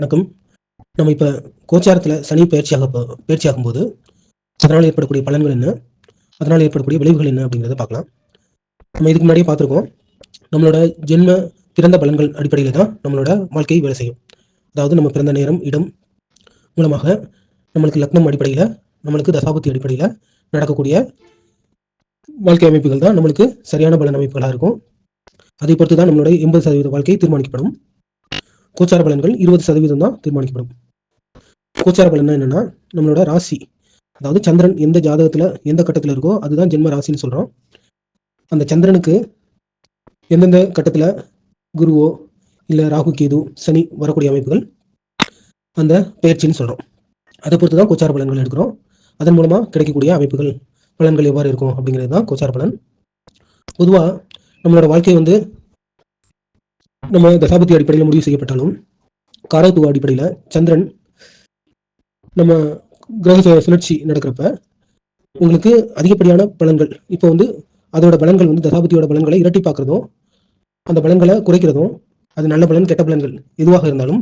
வணக்கம். நம்ம இப்போ கோச்சாரத்தில் சனி பயிற்சியாக பயிற்சியாகும் போது அதனால் ஏற்படக்கூடிய பலன்கள் என்ன? அதனால் ஏற்படக்கூடிய விளைவுகள் என்ன அப்படிங்கிறத பார்க்கலாம். நம்ம இதுக்கு முன்னாடியே பார்த்துருக்கோம். நம்மளோட ஜென்ம பிறந்த பலன்கள் அடிப்படையில் தான் நம்மளோட வாழ்க்கை வேலை செய்யும். அதாவது நம்ம பிறந்த நேரம் இடம் மூலமாக நம்மளுக்கு லக்னம் அடிப்படையில் நம்மளுக்கு தசாபுத்தி அடிப்படையில் நடக்கக்கூடிய வாழ்க்கை அமைப்புகள் தான் நம்மளுக்கு சரியான பலன் அமைப்புகளாக இருக்கும். அதை பொறுத்து தான் நம்மளுடைய எண்பது சதவீத வாழ்க்கை தீர்மானிக்கப்படும். கோச்சார பலன்கள் இருபது சதவீதம் தான் தீர்மானிக்கப்படும். கோச்சார பலன் என்னன்னா நம்மளோட ராசி அதாவது சந்திரன் எந்த ஜாதகத்துல எந்த கட்டத்துல இருக்கோ அதுதான் ஜென்ம ராசின்னு சொல்றோம். அந்த சந்திரனுக்கு எந்தெந்த கட்டத்துல குருவோ இல்ல ராகு கேது சனி வரக்கூடிய அமைப்புகள் அந்த பெயர்ச்சின்னு சொல்றோம். அதை பொறுத்து தான் கோச்சார பலன்கள் எடுக்கிறோம். அதன் மூலமா கிடைக்கக்கூடிய அமைப்புகள் பலன்கள் எவ்வாறு இருக்கும் அப்படிங்கிறது தான் கோச்சார பலன். பொதுவா நம்மளோட வாழ்க்கை வந்து நம்ம தசாபதி அடிப்படையில் முடிவு செய்யப்பட்டாலும் காரத்துவ அடிப்படையில் சந்திரன் நம்ம கிரக சுழற்சி நடக்கிறப்ப உங்களுக்கு அதிகப்படியான பலன்கள் இப்போ வந்து அதோட பலன்கள் வந்து தசாபதியோட பலன்களை இரட்டி பார்க்குறதும் அந்த பலன்களை குறைக்கிறதும் அது நல்ல பலன் கெட்ட பலன்கள் எதுவாக இருந்தாலும்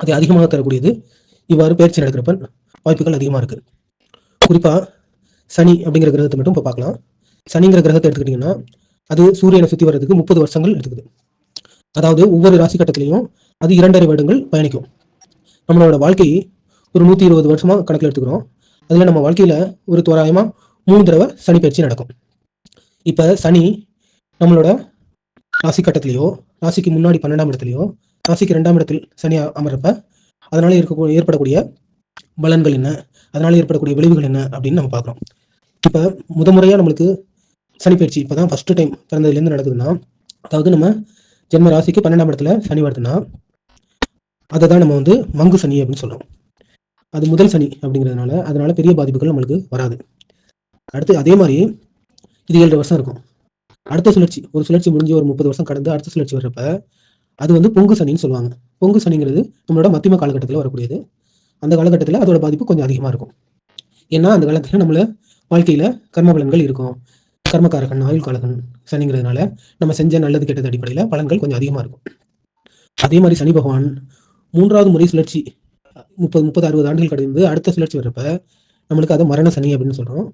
அதை அதிகமாக தரக்கூடியது. இவ்வாறு பயிற்சி நடக்கிறப்ப வாய்ப்புகள் அதிகமாக இருக்கு. குறிப்பா சனி அப்படிங்கிற கிரகத்தை மட்டும் இப்போ பார்க்கலாம். சனிங்கிற கிரகத்தை எடுத்துக்கிட்டிங்கன்னா அது சூரியனை சுற்றி வர்றதுக்கு முப்பது வருஷங்கள் எடுத்துக்குது அதாவது ஒவ்வொரு ராசி கட்டத்திலையும் அது இரண்டரை வருடங்கள் பயணிக்கும். நம்மளோட வாழ்க்கை ஒரு நூற்றி இருபது வருஷமா கணக்கில் எடுத்துக்கிறோம். அதில் நம்ம வாழ்க்கையில ஒரு தோராயமா மூணு தடவை சனி பயிற்சி நடக்கும். இப்போ சனி நம்மளோட ராசி கட்டத்திலேயோ ராசிக்கு முன்னாடி பன்னெண்டாம் இடத்துலையோ ராசிக்கு ரெண்டாம் இடத்தில் சனி அமர்றப்ப அதனால இருக்க ஏற்படக்கூடிய பலன்கள் என்ன? அதனால ஏற்படக்கூடிய விளைவுகள் என்ன? அப்படின்னு நம்ம பார்க்குறோம். இப்போ முத முறையாக நம்மளுக்கு சனி பயிற்சி இப்போதான் ஃபர்ஸ்ட் டைம் பிறந்ததுலேருந்து நடக்குதுன்னா அதாவது நம்ம ஜென்ம ராசிக்கு பன்னெண்டாம் இடத்துல சனி வருதுன்னா அதை தான் நம்ம வந்து மங்கு சனி அப்படின்னு சொல்கிறோம் அது முதல் சனி அப்படிங்கிறதுனால அதனால பெரிய பாதிப்புகள் நம்மளுக்கு வராது. அடுத்து அதே மாதிரி இது ஏழு வருஷம் இருக்கும். அடுத்த சுழற்சி ஒரு சுழற்சி முடிஞ்சு ஒரு முப்பது வருஷம் கடந்து அடுத்த சுழற்சி வர்றப்ப அது வந்து பொங்கு சனின்னு சொல்லுவாங்க. பொங்கு சனிங்கிறது நம்மளோட மத்தியம காலகட்டத்தில் வரக்கூடியது. அந்த காலகட்டத்தில் அதோட பாதிப்பு கொஞ்சம் அதிகமாக இருக்கும். ஏன்னா அந்த காலத்தில் நம்மள வாழ்க்கையில் கர்ம பலன்கள் இருக்கும். கர்மகாரகன் ஆயுள் காலகன் சனிங்கிறதுனால நம்ம செஞ்ச நல்லது கெட்டது அடிப்படையில் பலன்கள் கொஞ்சம் அதிகமாக இருக்கும். அதே மாதிரி சனி பகவான் மூன்றாவது முறை சுழற்சி முப்பது முப்பது அறுபது ஆண்டுகள் கடந்து அடுத்த சுழற்சி வர்றப்ப நம்மளுக்கு அதை மரண சனி அப்படின்னு சொல்கிறோம்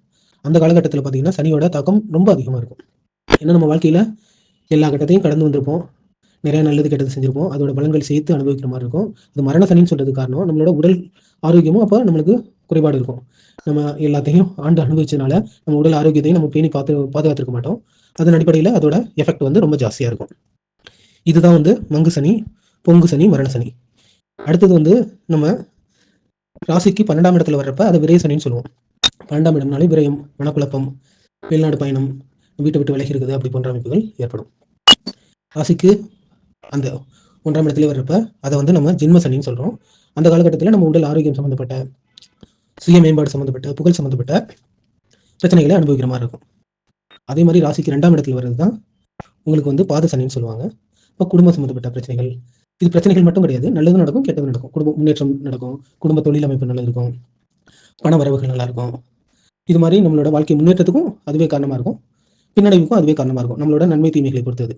அந்த காலகட்டத்தில் பார்த்தீங்கன்னா சனியோட தாக்கம் ரொம்ப அதிகமாக இருக்கும். ஏன்னா நம்ம வாழ்க்கையில் எல்லா கட்டத்தையும் கடந்து வந்திருப்போம். நிறைய நல்லது கெட்டது செஞ்சிருப்போம். அதோட பலன்கள் சேர்த்து அனுபவிக்கிற மாதிரி இருக்கும். அது மரண சனின்னு சொல்றது காரணம் நம்மளோட உடல் ஆரோக்கியமும் அப்போ நம்மளுக்கு குறைபாடு இருக்கும். நம்ம எல்லாத்தையும் ஆண்டு அனுபவிச்சதுனால நம்ம உடல் ஆரோக்கியத்தையும் நம்ம பேணி பார்த்து பாதுகாத்துருக்க மாட்டோம். அதன் அடிப்படையில் அதோட எஃபெக்ட் வந்து ரொம்ப ஜாஸ்தியாக இருக்கும். இதுதான் வந்து மங்கு சனி பொங்கு சனி மரண சனி. அடுத்தது வந்து நம்ம ராசிக்கு பன்னெண்டாம் இடத்துல வர்றப்ப அதை விரை சனின்னு சொல்லுவோம். பன்னெண்டாம் இடம்னாலே விரயம் மனக்குழப்பம் வெளிநாடு பயணம் வீட்டை விட்டு விலகி இருக்குது அப்படி போன்ற அமைப்புகள் ஏற்படும். ராசிக்கு அந்த ஒன்றாம் இடத்துல வர்றப்ப அதை வந்து நம்ம ஜென்ம சனின்னு சொல்கிறோம் அந்த காலகட்டத்தில் நம்ம உடல் ஆரோக்கியம் சம்மந்தப்பட்ட சுய மேம்பாடு சம்மந்தப்பட்ட புகழ் சம்மந்தப்பட்ட பிரச்சனைகளை அனுபவிக்கிற மாதிரி இருக்கும். அதே மாதிரி ராசிக்கு ரெண்டாம் இடத்துல வர்றது தான் உங்களுக்கு வந்து பாத சனின்னு சொல்லுவாங்க. இப்போ குடும்ப சம்மந்தப்பட்ட பிரச்சனைகள் இது பிரச்சனைகள் மட்டும் கிடையாது. நல்லதும் நடக்கும் கெட்டதும் நடக்கும். குடும்ப முன்னேற்றம் நடக்கும். குடும்ப தொழில் அமைப்பு நல்லா இருக்கும். பண வரவுகள் நல்லா இருக்கும். இது மாதிரி நம்மளோட வாழ்க்கை முன்னேற்றத்துக்கும் அதுவே காரணமாக இருக்கும். பின்னடைவுக்கும் அதுவே காரணமாக இருக்கும். நம்மளோட நன்மை தீமைகளை பொறுத்தது.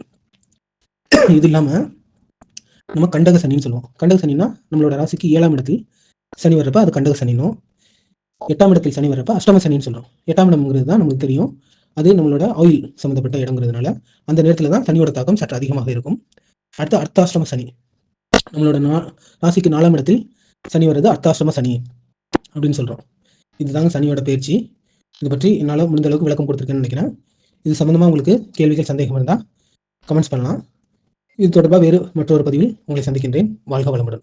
இது இல்லாமல் நம்ம கண்டக சனின்னு சொல்லுவோம். கண்டக சனின்னா நம்மளோட ராசிக்கு ஏழாம் இடத்தில் சனி வர்றப்ப அது கண்டக சனினும் எட்டாம் இடத்தில் சனி வரப்ப அஷ்டம சனின்னு சொல்றோம். எட்டாம் இடம்ங்கிறது தான் நமக்கு தெரியும். அது நம்மளோட ஆயில் சம்மந்தப்பட்ட இடங்கிறதுனால அந்த நேரத்தில் தான் சனியோட தாக்கம் சற்று அதிகமாக இருக்கும். அடுத்து அர்த்தாஷ்டம சனி. நம்மளோட நா ராசிக்கு நாலாம் இடத்தில் சனி வர்றது அர்த்தாஷ்டம சனி அப்படின்னு சொல்றோம். இதுதாங்க சனியோட பயிற்சி இது பற்றி என்னால் முடிந்த அளவுக்கு விளக்கம் கொடுத்துருக்கேன்னு நினைக்கிறேன். இது சம்மந்தமாக உங்களுக்கு கேள்விகள் சந்தேகம் இருந்தால் கமெண்ட்ஸ் பண்ணலாம். இது தொடர்பாக வேறு மற்றொரு பதிவில் உங்களை சந்திக்கின்றேன். வாழ்க வளமுடன்.